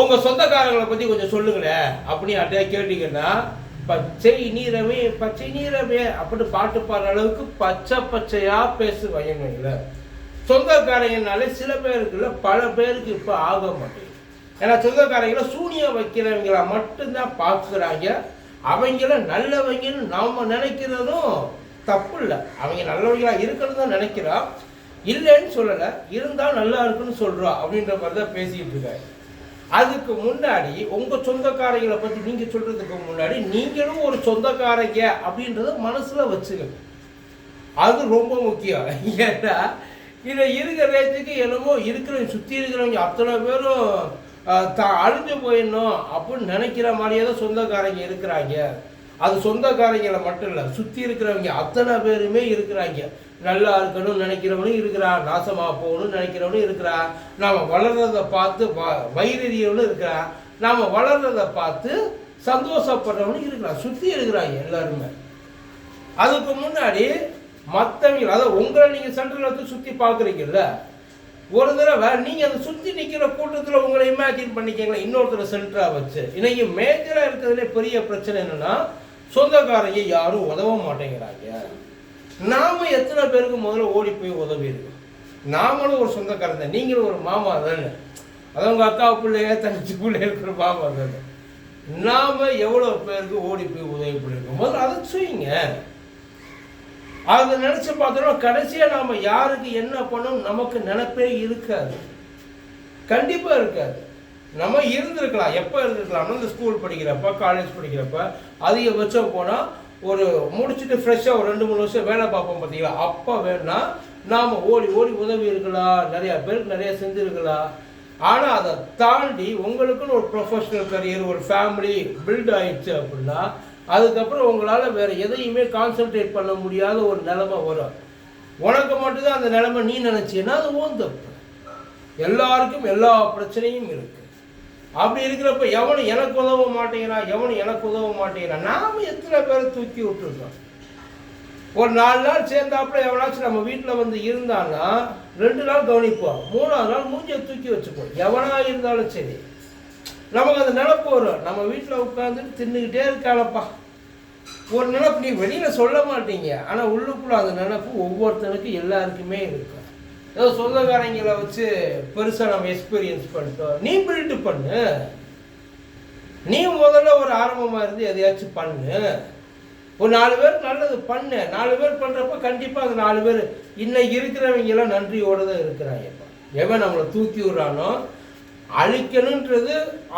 உங்கள் சொந்தக்காரங்களை பற்றி கொஞ்சம் சொல்லுங்களேன் அப்படின்னு அப்படியே கேட்டீங்கன்னா பச்சை நீரமே பச்சை நீரமே அப்படின்னு பாட்டு பாடுற அளவுக்கு பச்சை பச்சையா பேசுவாங்க சொந்தக்காரங்கனாலே சில பேருக்குள்ள பல பேருக்கு இப்போ ஆக மாட்டேங்குது ஏன்னா சொந்தக்காரங்களை சூனியம் வைக்கிறவங்கள மட்டும்தான் பார்க்குறாங்க. அவங்கள நல்லவங்கன்னு நாம நினைக்கிறதும் தப்பு இல்லை. அவங்க நல்லவங்களா இருக்கணும் தான் நினைக்கிறோம். இல்லைன்னு சொல்லலை. இருந்தால் நல்லா இருக்குன்னு சொல்கிறோம் அப்படின்ற மாதிரி தான் பேசிக்கிட்டு இருக்காங்க. அதுக்கு முன்னாடி உங்கள் சொந்தக்காரங்களை பற்றி நீங்கள் சொல்கிறதுக்கு முன்னாடி நீங்களும் ஒரு சொந்தக்காரங்க அப்படின்றத மனசில் வச்சுக்கணும் அது ரொம்ப முக்கியம். ஏன்னா இதை இருக்கிற ரேஞ்சுக்கு என்னமோ இருக்கிறவங்க சுற்றி இருக்கிறவங்க அத்தனை பேரும் த தான் அழிஞ்சு போயிடணும் அப்படின்னு நினைக்கிற மாதிரியே தான் சொந்தக்காரங்க இருக்கிறாங்க. அது சொந்தக்காரங்களை மட்டும் இல்லை சுற்றி இருக்கிறவங்க அத்தனை பேருமே இருக்கிறாங்க. நல்லா இருக்கணும்னு நினைக்கிறவனும் இருக்கிறான் நாசமாக போகணும்னு நினைக்கிறவனும் இருக்கிறான். நாம் வளர்றதை பார்த்து வ வயிறறியவனும் இருக்கிறான். நாம் வளர்றதை பார்த்து சந்தோஷப்படுறவனும் இருக்கிறான். சுற்றி இருக்கிறாங்க எல்லாருமே. அதுக்கு முன்னாடி மற்றவங்க அதாவது உங்களை நீங்கள் சென்ட்ரல் எடுத்து சுற்றி பார்க்குறீங்கல்ல ஒரு தடவை நீங்கள் அந்த சுற்றி நிற்கிற கூட்டத்தில் உங்களை இமேஜின் பண்ணிக்கங்களேன். இன்னொருத்தர் சென்டராக வச்சு. இன்னைக்கு மேஜராக இருக்கிறதுலே பெரிய பிரச்சனை என்னன்னா சொந்தக்காரங்க யாரும் உதவ மாட்டேங்கிறாங்க. நாம எத்தனை பேருக்கு முதல்ல ஓடி போய் உதவி இருக்கோம் நாமளும் ஒரு சொந்தக்காரன் தான். நீங்களும் ஒரு மாமா தானே. அதான் உங்கள் அக்கா பிள்ளைய தங்கச்சி பிள்ளையே இருக்கிற மாமா தானே. நாம எவ்வளோ பேருக்கு ஓடி போய் உதவி பண்ணியிருக்கோம் முதல்ல அதை செய்யுங்க அதை நினச்சி பார்த்தோம்னா கடைசியாக நாம் யாருக்கு என்ன பண்ணோம் நமக்கு நினைப்பே இருக்காது. கண்டிப்பாக இருக்காது. நம்ம இருந்திருக்கலாம். எப்போ இருந்திருக்கலாம்னா இந்த ஸ்கூல் படிக்கிறப்ப காலேஜ் படிக்கிறப்ப அதிகபட்சம் போனால் ஒரு முடிச்சுட்டு ஃப்ரெஷ்ஷாக ஒரு ரெண்டு மூணு வருஷம் வேலை பார்ப்போம் பார்த்தீங்களா அப்போ வேணா நாம் ஓடி ஓடி உதவி இருக்கலாம் நிறையா பேருக்கு நிறையா செஞ்சுருக்கலாம் ஆனால் அதை தாண்டி உங்களுக்குன்னு ஒரு ப்ரொஃபஷ்னல் கரியர் ஒரு ஃபேமிலி பில்ட் ஆயிடுச்சு அப்படின்னா அதுக்கப்புறம் உங்களால் வேறு எதையுமே கான்சென்ட்ரேட் பண்ண முடியாத ஒரு நிலமை வரும். உனக்கு மட்டும்தான் அந்த நிலமை நீ நினச்சின்னா அது ஓன் தப்பு. எல்லாருக்கும் எல்லா பிரச்சனையும் இருக்குது அப்படி இருக்கிறப்ப எவனும் எனக்கு உதவ மாட்டேங்கிறான் எவனும் எனக்கு உதவ மாட்டேங்கிறான். நாம எத்தனை பேரை தூக்கி விட்டுருக்கோம்? ஒரு நாலு நாள் சேர்ந்தாப்புல எவனாச்சும் நம்ம வீட்டில் வந்து இருந்தான்னா ரெண்டு நாள் கவனிப்போம். மூணாவது நாள் மூஞ்சியை தூக்கி வச்சுப்போம். எவனாக இருந்தாலும் சரி. நமக்கு அந்த நினப்பு வரும். நம்ம வீட்டில் உட்காந்துட்டு தின்னுக்கிட்டே இருக்காளப்பா. ஒரு நினப்பு நீ வெளியில் சொல்ல மாட்டீங்க. ஆனால் உள்ளுக்குள்ள அந்த நினப்பு ஒவ்வொருத்தனுக்கும் எல்லாருக்குமே இருக்கும். ஏதோ சொந்தக்காரங்களை வச்சு பெருசாக நம்ம எக்ஸ்பீரியன்ஸ் பண்ணிட்டோம். நீ பில்டு பண்ணு. நீ முதல்ல ஒரு ஆரம்பமாக இருந்து எதையாச்சும் பண்ணு. ஒரு நாலு பேர் நல்லது பண்ணு. நாலு பேர் பண்ணுறப்ப கண்டிப்பாக அது நாலு பேர் இன்னைக்கு இருக்கிறவங்க எல்லாம் நன்றியோட தான் இருக்கிறாங்கப்பா எவன் நம்மளை தூக்கி விடுறானோ அழிக்கணுன்றது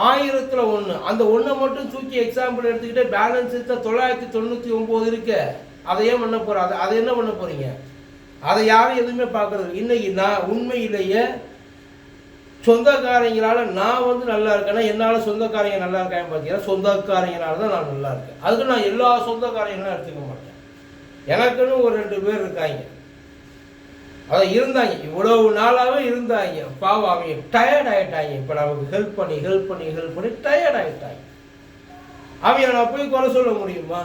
ஆயிரத்தில் ஒன்று அந்த ஒன்றை மட்டும் தூக்கி எக்ஸாம்பிள் எடுத்துக்கிட்டு பேலன்ஸ் இருந்தால் தொள்ளாயிரத்தி தொண்ணூற்றி ஒம்பது இருக்கு. அதை ஏன் பண்ண போகிற அதை அதை என்ன பண்ண போகிறீங்க அதை யாரும் எதுவுமே பார்க்கறது இன்னைக்கு நான் உண்மையிலேயே சொந்தக்காரங்களால் நான் வந்து நல்லா இருக்கேன்னா என்னால் சொந்தக்காரங்க நல்லா இருக்காங்க பார்த்தீங்கன்னா சொந்தக்காரங்களால தான் நான் நல்லா இருக்கேன். அதுக்கு நான் எல்லா சொந்தக்காரங்களும் எடுத்துக்க மாட்டேன். எனக்குன்னு ஒரு ரெண்டு பேர் இருக்காங்க. அதை இருந்தாங்க. இவ்வளவு நாளாகவே இருந்தாங்க. பாவம் அவங்க டயர்ட் ஆகிட்டாங்க இப்போ நமக்கு ஹெல்ப் பண்ணி ஹெல்ப் பண்ணி ஹெல்ப் பண்ணி டயர்ட் ஆகிட்டாங்க அவங்க நான் போய் குறை சொல்ல முடியுமா?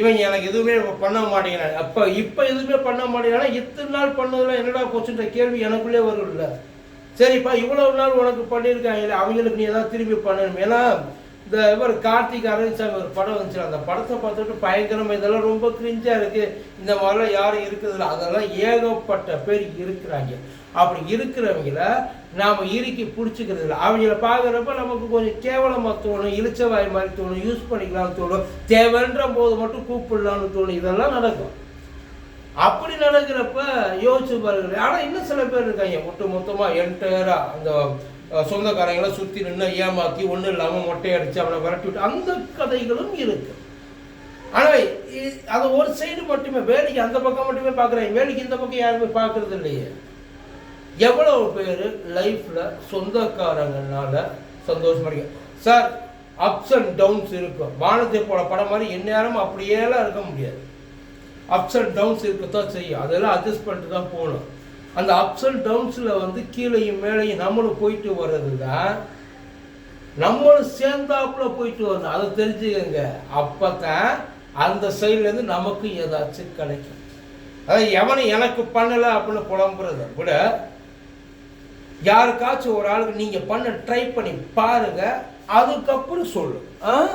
இவங்க எனக்கு எதுவுமே பண்ண மாட்டேங்கிறாங்க. அப்போ இப்போ எதுவுமே பண்ண மாட்டேங்கிறாங்க இத்தனை நாள் பண்ணதில் என்னடா போச்சுன்ற கேள்வி எனக்குள்ளே வரும்ல. சரிப்பா இவ்வளவு நாள் உனக்கு பண்ணியிருக்காங்க அவங்களுக்கு நீ எதாவது திரும்பி பண்ணணும். ஏன்னா இந்த இவர் கார்த்திக் அரவிந்த்சாமி ஒரு படம் வந்துச்சு. அந்த படத்தை பார்த்துட்டு பயங்கரமாக இதெல்லாம் ரொம்ப கிரிஞ்சாக இருக்குது இந்த மாதிரிலாம் யாரும் இருக்குதில்ல அதெல்லாம் ஏகப்பட்ட பேர் இருக்கிறாங்க. அப்படி இருக்கிறவங்கள நாம் இறுக்கி பிடிச்சிக்கிறது இல்லை. அவங்கள பார்க்குறப்ப நமக்கு கொஞ்சம் கேவலமாக தோணும் இளிச்சவாய் மாதிரி தோணும் யூஸ் பண்ணிக்கலாம்னு தோணும் தேவைன்ற போது மட்டும் கூப்பிடலாம்னு தோணும். இதெல்லாம் நடக்கும். அப்படி நடக்கிறப்ப யோசிச்சு பாருங்க ஆனால் இன்னும் சில பேர் இருக்காங்க. ஒட்டு மொத்தமாக என்டையராக அந்த சொந்தக்காரங்களை சுற்றி நின்று ஏமாற்றி ஒன்றும் இல்லாமல் மொட்டை அடித்து அவனை விரட்டி விட்டு அந்த கதைகளும் இருக்கு. ஆனால் அது ஒரு சைடு மட்டுமே. வேலைக்கு அந்த பக்கம் மட்டுமே பார்க்குறாங்க. வேலைக்கு இந்த பக்கம் யாருமே பார்க்கறது இல்லையே. எவ்வளவு பேர் லைஃப்பில் சொந்தக்காரங்கனால சந்தோஷமா இருக்கு சார் அப்ஸ் அண்ட் டவுன்ஸ் இருக்கும். வானத்தை போல படம் மாதிரி எந்நேரமும் அப்படியேலாம் இருக்க முடியாது. அப்ஸ் அண்ட் டவுன்ஸ் இருக்கத்தான் செய்யும். அதெல்லாம் அட்ஜஸ்ட் பண்ணிட்டு தான் போகணும். அந்த அப்ஸ் அண்ட் டவுன்ஸில் வந்து கீழையும் மேலேயும் நம்மளும் போயிட்டு வர்றது தான் நம்மளும் சேர்ந்தாப்புல போயிட்டு வரணும். அதை தெரிஞ்சுக்கங்க. அப்போ தான் அந்த சைட்லேருந்து நமக்கு ஏதாச்சும் கிடைக்கும். அதாவது எவனை எனக்கு பண்ணலை அப்படின்னு புலம்புறத விட யாருக்காச்சும் ஒரு ஆளுக்கு நீங்கள் பண்ண ட்ரை பண்ணி பாருங்க அதுக்கப்புறம் சொல்லு. ஆ?